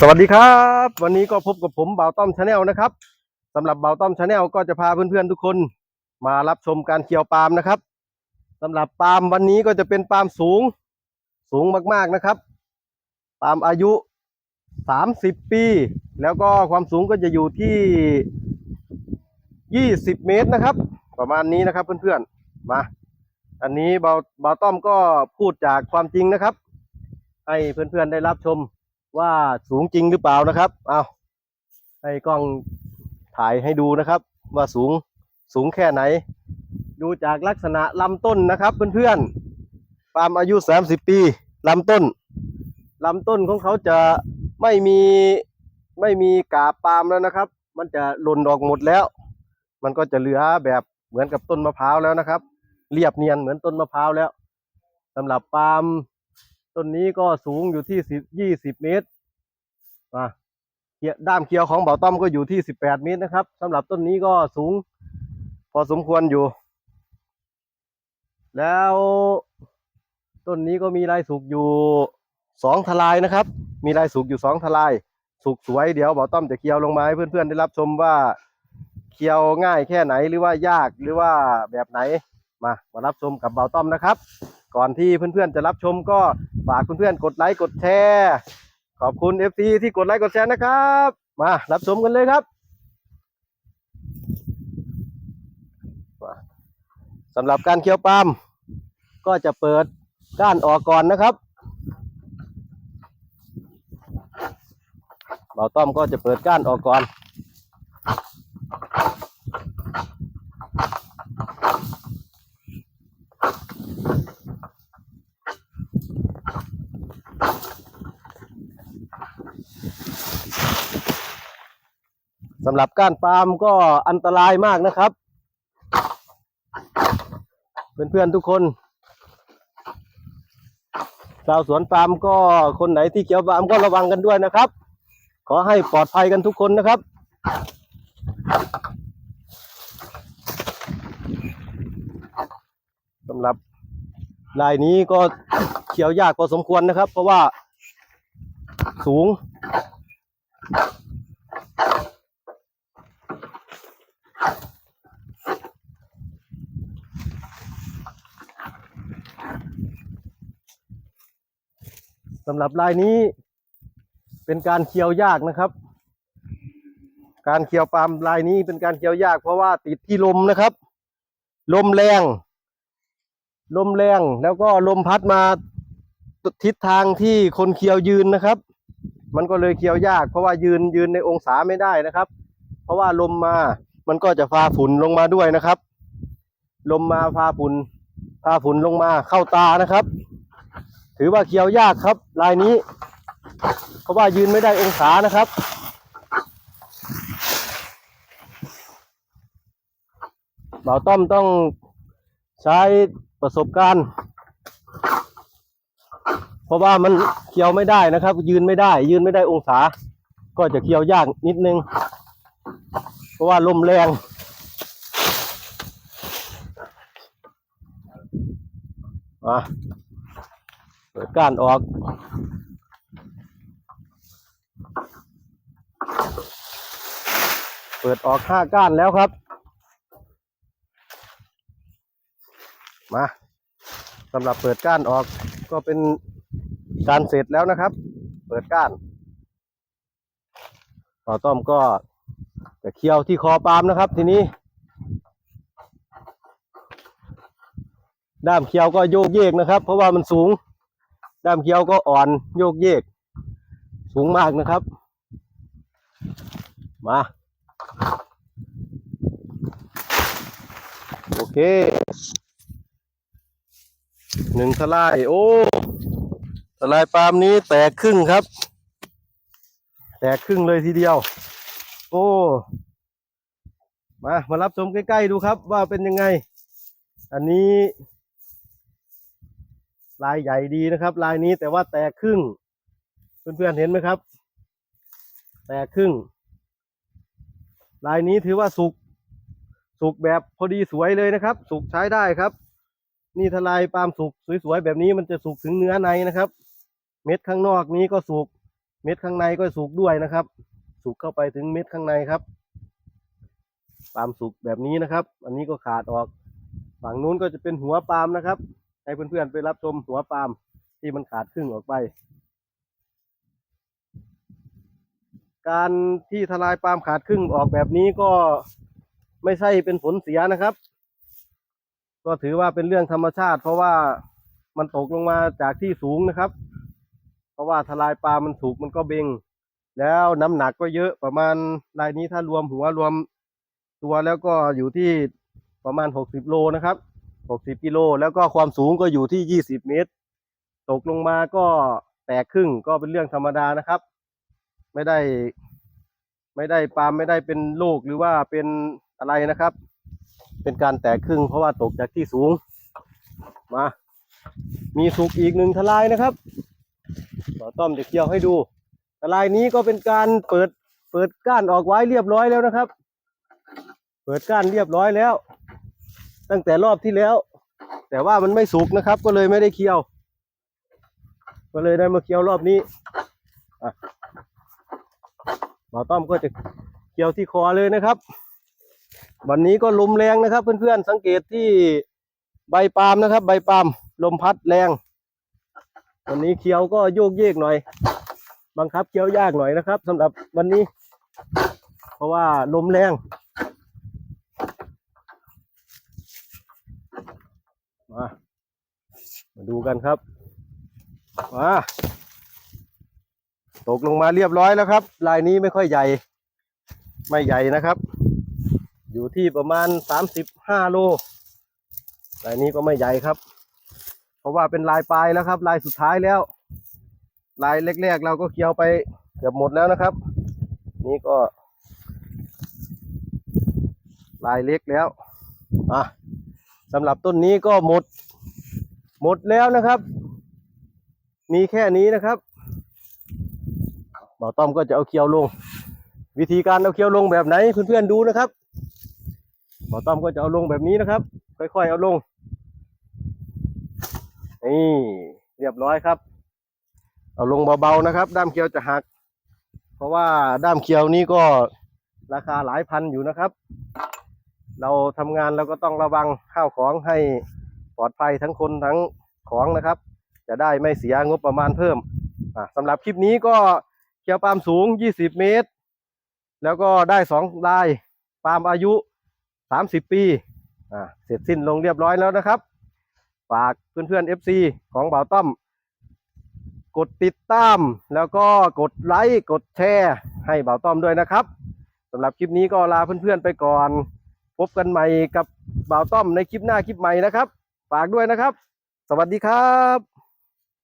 สวัสดีครับ วันนี้ก็พบกับผมบ่าวต้อมชาแนลนะครับสำหรับบ่าวต้อมชาแนลก็จะพาเพื่อนๆทุกคนมารับชมการเคี่ยวปาล์มนะครับสำหรับปาล์มวันนี้ก็จะเป็นปาล์มสูงสูงมากๆนะครับ ปาล์มอายุ 30 ปี แล้วก็ความสูงก็จะอยู่ที่ 20 เมตรนะครับ ประมาณนี้นะครับเพื่อนๆมาอันนี้บ่าวบ่าวต้อมก็พูดจากความจริงนะครับ ให้เพื่อนๆได้รับชม ว่าสูงจริงหรือเปล่านะครับเอาให้กล้องถ่ายให้ดูนะครับ ว่าสูงสูงแค่ไหน ดูจากลักษณะลำต้นนะครับเพื่อนๆปาล์มอายุ 30 ปีลำต้นลำต้นของเขาจะไม่มีไม่มีกาบปาล์มแล้วนะครับ มันจะหล่นออกหมดแล้ว มันก็จะเหลือแบบเหมือนกับต้นมะพร้าวแล้วนะครับ เรียบเนียนเหมือนต้นมะพร้าวแล้วสำหรับปาล์มต้นนี้ก็สูงอยู่ที่สิบยี่สิบเมตร อะเขียด้ามเคียวของเบาต้อมก็อยู่ที่สิบแปดเมตรนะครับสำหรับต้นนี้ก็สูง พอสมควรอยู่ แล้วต้นนี้ก็มีลายสุกอยู่สองทลายนะครับ มีลายสุกอยู่สองทลาย สุกสวยเดี๋ยวเบาต้อมจะเคียวลงมาให้เพื่อนๆได้รับชมว่าเคียวง่ายแค่ไหนหรือว่ายากหรือว่าแบบไหนมามารับชมกับเบาต้อมนะครับ ก่อนที่เพื่อนๆจะรับชมก็ฝากเพื่อนๆกดไลค์กดแชร์ ขอบคุณ FC ที่กดไลค์กดแชร์นะครับ มารับชมกันเลยครับสำหรับการเคี้ยวปาล์มก็จะเปิดก้านออกก่อนนะครับเบาต้อมก็จะเปิดก้านออกก่อน สำหรับก้านปาล์มก็อันตรายมากนะครับ เพื่อนๆทุกคนชาวสวนปาล์มก็คนไหนที่เกี่ยวปาล์มก็ระวังกันด้วยนะครับ ขอให้ปลอดภัยกันทุกคนนะครับ สำหรับลายนี้ก็เขียวยากพอสมควรนะครับ เพราะว่าสูง สำหรับลายนี้เป็นการเคี่ยวยากนะครับ การเคี่ยวปาล์มลายนี้เป็นการเคี่ยวยาก เพราะว่าติดที่ลมนะครับ ลมแรง ลมแรงแล้วก็ลมพัดมาทิศทางที่คนเคี่ยวยืนนะครับ มันก็เลยเคี่ยวยาก เพราะว่ายืนยืนในองศาไม่ได้นะครับ เพราะว่าลมมามันก็จะพาฝุ่นลงมาด้วยนะครับ ลมมาพาฝุ่นพาฝุ่นลงมาเข้าตานะครับ ถือว่าเคี้ยวยากครับ ลายนี้ เพราะว่ายืนไม่ได้องศานะครับ บ่าวต้อมต้องใช้ประสบการณ์ เพราะว่ามันเคี้ยวไม่ได้นะครับ ยืนไม่ได้ ยืนไม่ได้องศา ก็จะเคี้ยวยากนิดนึง เพราะว่าลมแรงอะ ก้านออกเปิดออกห้าก้านแล้วครับ มาสำหรับเปิดก้านออกก็เป็นการเสร็จแล้วนะครับ เปิดก้านต่อต้อมก็จะเคี่ยวที่คอปาล์มนะครับ ทีนี้ ด้ามเคี้ยวก็โยกเยกนะครับ เพราะว่ามันสูง ด้ามเคี้ยวก็อ่อนโยกเยก สูงมากนะครับ มา โอเคหนึ่งทลาย โอ้ทลายปาล์มนี้แตกครึ่งครับ แตกครึ่งเลยทีเดียว โอ้ มา มารับชมใกล้ ๆ ดูครับว่าเป็นยังไง อันนี้ ลายใหญ่ดีนะครับ ลายนี้แต่ว่าแตกครึ่ง เพื่อนๆเห็นไหมครับ แตกครึ่ง ลายนี้ถือว่าสุกสุกแบบพอดีสวยเลยนะครับ สุกใช้ได้ครับ นี่ทลายปาล์มสุกสวยๆแบบนี้มันจะสุกถึงเนื้อในนะครับ เม็ดข้างนอกนี้ก็สุก เม็ดข้างในก็สุกด้วยนะครับ สุกเข้าไปถึงเม็ดข้างในครับปาล์มสุกแบบนี้นะครับ อันนี้ก็ขาดออก ฝั่งนู้นก็จะเป็นหัวปาล์มนะครับ ให้เพื่อนๆไปรับชมหัวปาล์มที่มันขาดครึ่งออกไป การที่ทลายปาล์มขาดครึ่งออกแบบนี้ก็ไม่ใช่เป็นผลเสียนะครับ ก็ถือว่าเป็นเรื่องธรรมชาติ เพราะว่ามันตกลงมาจากที่สูงนะครับ เพราะว่าทลายปาล์มมันสูงมันก็เบงแล้วน้ำหนักก็เยอะประมาณรายนี้ถ้ารวมหัวรวมตัวแล้วก็อยู่ที่ประมาณหกสิบโลนะครับ หกสิบกิโลแล้วก็ความสูงก็อยู่ที่ยี่สิบเมตร ตกลงมาก็แตกครึ่งก็เป็นเรื่องธรรมดานะครับ ไม่ได้ ไม่ได้ปาล์มไม่ได้เป็นโรคหรือว่าเป็นอะไรนะครับ เป็นการแตกครึ่งเพราะว่าตกจากที่สูง มา มีสุกอีกหนึ่งทลายนะครับต่อต้อมจะเคี่ยวให้ดูทลายนี้ก็เป็นการเปิดเปิดก้านออกไว้เรียบร้อยแล้วนะครับ เปิดก้านเรียบร้อยแล้ว ตั้งแต่รอบที่แล้ว แต่ว่ามันไม่สุกนะครับ ก็เลยไม่ได้เคี่ยว ก็เลยได้มาเคี่ยวรอบนี้อะหมอต้อมก็จะเคี่ยวที่คอเลยนะครับ วันนี้ก็ลมแรงนะครับ เพื่อนๆสังเกตที่ใบปาล์มนะครับ ใบปาล์มลมพัดแรง วันนี้เคี้ยวก็โยกเยกหน่อย บังคับเคี้ยวยากหน่อยนะครับสำหรับวันนี้ เพราะว่าลมแรง มา มาดูกันครับ มา ตกลงมาเรียบร้อยแล้วครับ ลายนี้ไม่ค่อยใหญ่ ไม่ใหญ่นะครับ อยู่ที่ประมาณสามสิบห้าโล ลายนี้ก็ไม่ใหญ่ครับ เพราะว่าเป็นลายปลายแล้วครับ ลายสุดท้ายแล้ว ลายแรกๆเราก็เคี้ยวไปเกือบหมดแล้วนะครับ นี่ก็ลายเล็กแล้ว อะำหรับต้นนี้ก็หมด หมดแล้วนะครับ มีแค่นี้นะครับบ่าต้อมก็จะเอาเคี้ยวลง วิธีการเอาเคี้ยวลงแบบไหนเพื่อนๆดูนะครับบ่าต้อมก็จะเอาลงแบบนี้นะครับ ค่อยๆเอาลงนี่เรียบร้อยครับ เอาลงเบาๆนะครับ ด้ามเคียวจะหัก เพราะว่าด้ามเคียวนี้ก็ราคาหลายพันอยู่นะครับ เราทำงานเราก็ต้องระวังข้าวของให้ปลอดภัยทั้งคนทั้งของนะครับ จะได้ไม่เสียงบประมาณเพิ่มอะสำหรับคลิปนี้ก็เคียวปาล์มสูง 20 เมตร แล้วก็ได้สองลายปาล์มอายุ 30 ปีเสร็จสิ้นลงเรียบร้อยแล้วนะครับ ฝากเพื่อนๆ FC ของบ่าวต้อม กดติดตาม แล้วก็กดไลค์ กดแชร์ ให้บ่าวต้อมด้วยนะครับสำหรับคลิปนี้ก็ลาเพื่อนๆไปก่อน พบกันใหม่กับบ่าวต้อมในคลิปหน้าคลิปใหม่นะครับ ฝากด้วยนะครับ สวัสดีครับ